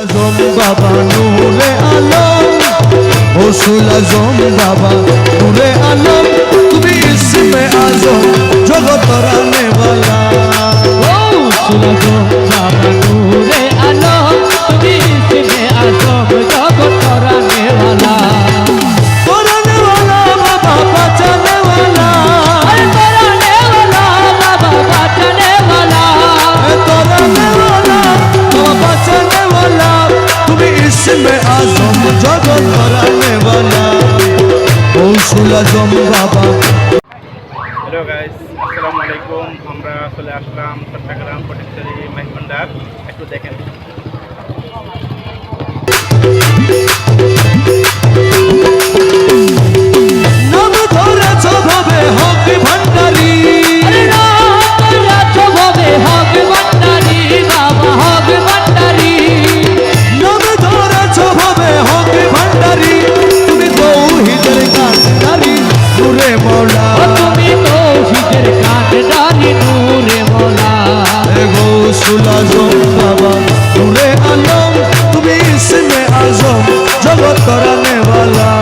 আজম বাবা নূরে আলম গৌসুল আজম বাবা নূরে আলম। তুমি ইসমে আজম জগত রানে বালা। ও সুলজো বাবা নূরে ইসমে আজম জগত রানে বালা। গৌসুল আজম বাবা। হ্যালো গাইস আসসালামু আলাইকুম। আমরা চলে আসলাম চট্টগ্রাম ফটিকছড়ি মাইভান্ডার একটু দেখেন। করানে वाला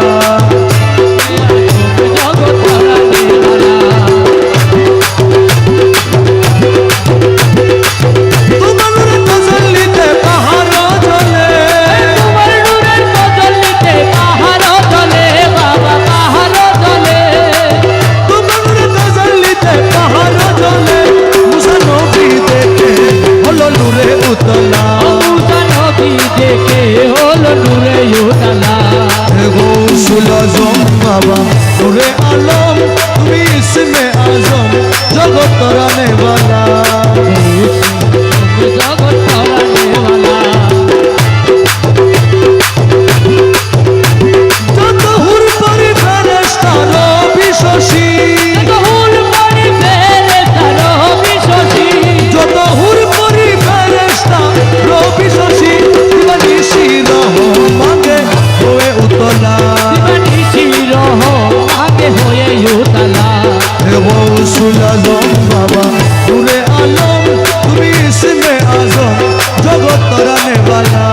कराने वाला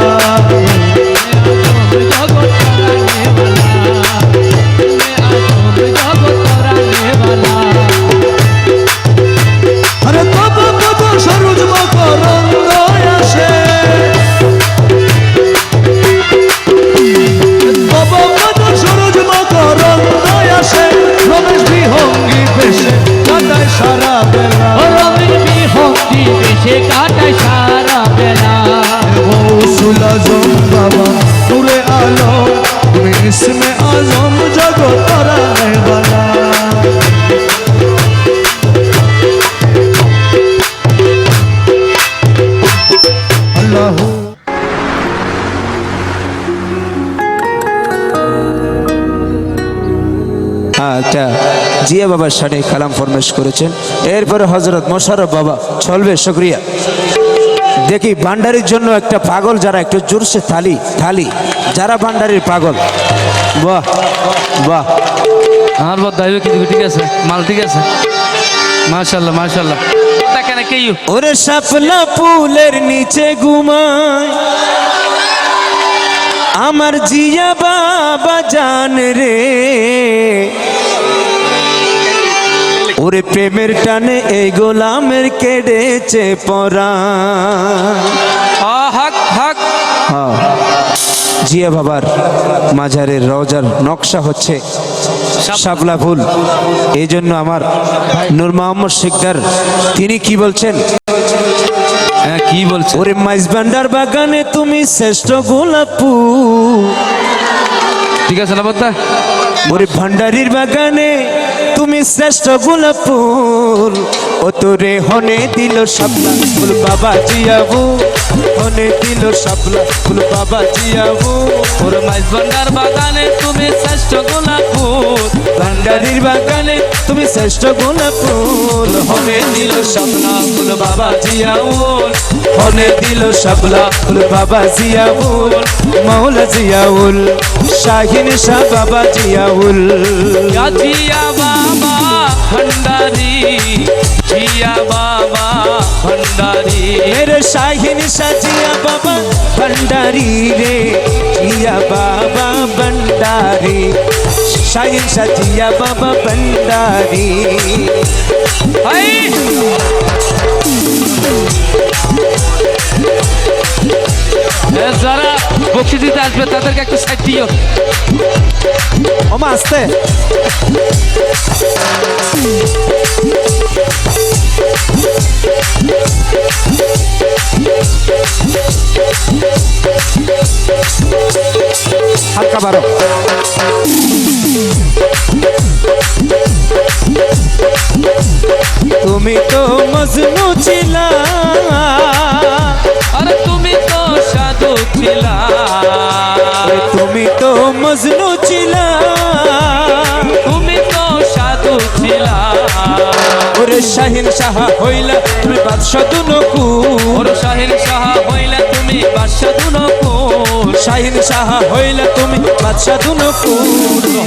अरे तब तब सरोज मको रंग ऐसे तब तब सरोज मको रंग ऐसे रमेश भी होंगी पेशे काटाय सारा बेला रमेश भी होंगी पेशे काटाय सारा बेला জিয়া বাবার সানে কালাম ফরমেশ করেছেন। এরপরে হজরত মোশারফ বাবা চলবে শুক্রিয়া। দেখি ভান্ডারির জন্য একটা পাগল যারা একটু জোরসে থালি থালি। যারা ভান্ডারির পাগল? বাহ বাহ। আমার বদ দাইবে কি ঠিক আছে মাল ঠিক আছে। মাশাল্লাহ মাশাল্লাহ ওরে সাপলা ফুলের নিচে ঘুমায়। আমার জিয়া বাবা জান রে। ওরে প্রেমের টানে এই গোলামের কেড়েছে পরা। হক হক। হ্যাঁ জিয়া বাবার মাঝারের রওজার নকশা হচ্ছে শাপলা ফুল। এই জন্য আমার নূর মোহাম্মদ শিকদার তিনি কি বলছেন? হ্যাঁ কি বলছে ওরে মাইজ ভান্ডার বাগানে তুমি শ্রেষ্ঠ গোলাপ ফুল। ঠিক আছে না ওরে ভান্ডারির বাগানে তুমি শ্রেষ্ঠ গোলাপ ফুল ও তোরে হনে দিল শাপলা ফুল বাবা জিয়াবু। হনে দিল শাপলা ফুল বাবা জিয়াবু। ওর মাইজ ভান্ডার বাগানে তুমি শ্রেষ্ঠ গোলাপ ফুল ভান্ডারির বাগানে তুমি শ্রেষ্ঠ গোলাপ ফুল হনে দিল শাপলা ফুল বাবা জিয়াউল হনে দিল শাপলা ফুল বাবা জিয়াউল মাওলা জিয়াউল, শাহিন শাহ বাবা জিয়াউল। জিয়া ভণ্ডারি জিয়া বাবা ভণ্ডারি মেরে শাহিন সাজিয়া বাবা ভণ্ডারি রে জিয়া বাবা ভণ্ডারি শাহিন সাজিয়া বাবা ভণ্ডারি যারা বক্সি দিতে আসবে তাদেরকে একটু সাইড দিও ওমা আসতে হালকা বারো তুমি তো মজনু ছিলা। আরে তুমি তো সাধু ছিলা। তুমি তো মজনু ওরে শাহিন সাহা হইলা তুমি বাদশা দুনকু ওর শাহিন সাহা হইলা তুমি বাদশা দুনকুল। শাহিন সাহা হইলা তুমি বাদশা দুনকু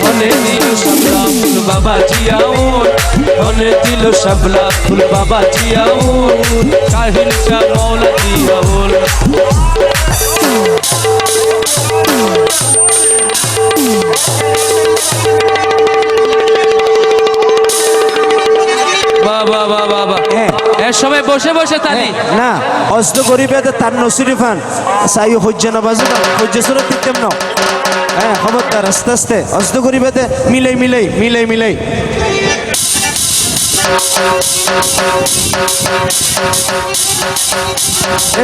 হলে দিল সাবলা ফুল বাবা জিয়াউন মনে দিল শাবলা ফুল বাবা জিয়াউন শাহিন শাহ মৌলা জিয়াউন বাবা বাবা বাবা। এর সবাই বসে বসে তালি না অস্ত গরিবে তার নসিরি ফান। সাই হজ্জ না বাজু সুরত দিতেম না হ্যাঁ খবরদার আস্তে আস্তে অস্ত গরিবে মিলাই মিলাই মিলাই মিলাই।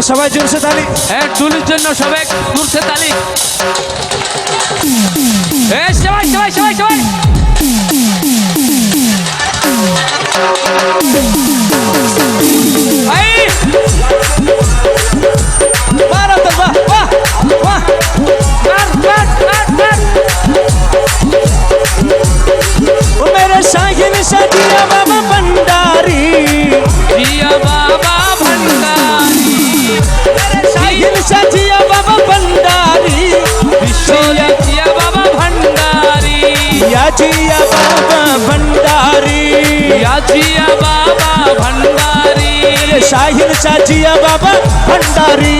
সবাই জোরসে তালি। হ্যাঁ টুলির জন্য সবাই দূরছে তালি। সবাই সবাই সবাই সবাই। Thank you. ইয়া জিয়া বাবা ভণ্ডারি শাহিন সাজিয়া বাবা ভণ্ডারি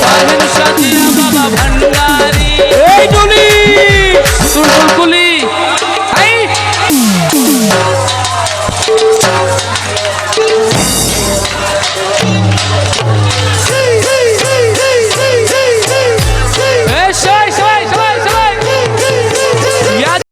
শাহিন সাজিয়া বাবা ভণ্ডারি এই দুলি তুলতুল কুলি